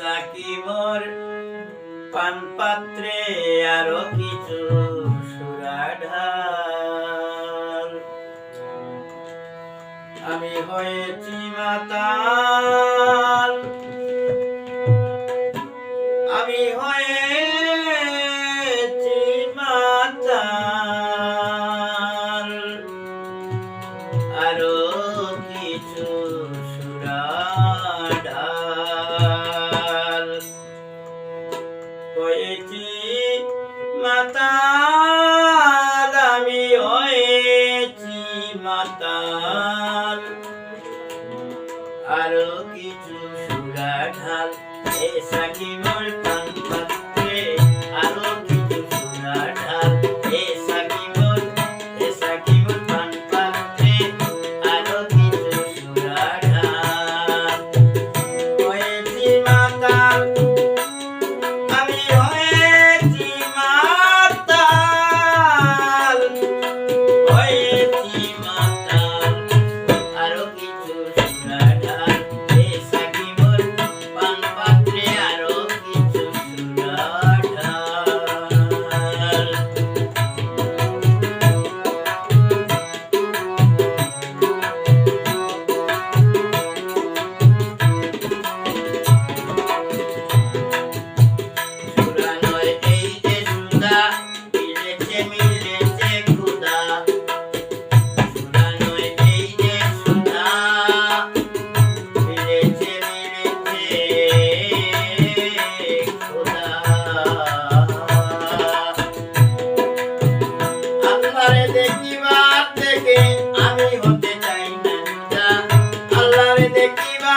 Psaki মোর পান পাত্রে আরও কিছু সুরাঢাল আমি হয়েছি মাতাল। মাতাল। আরও কিছু সুরা ঢাল এ সাকি মোর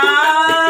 Bye.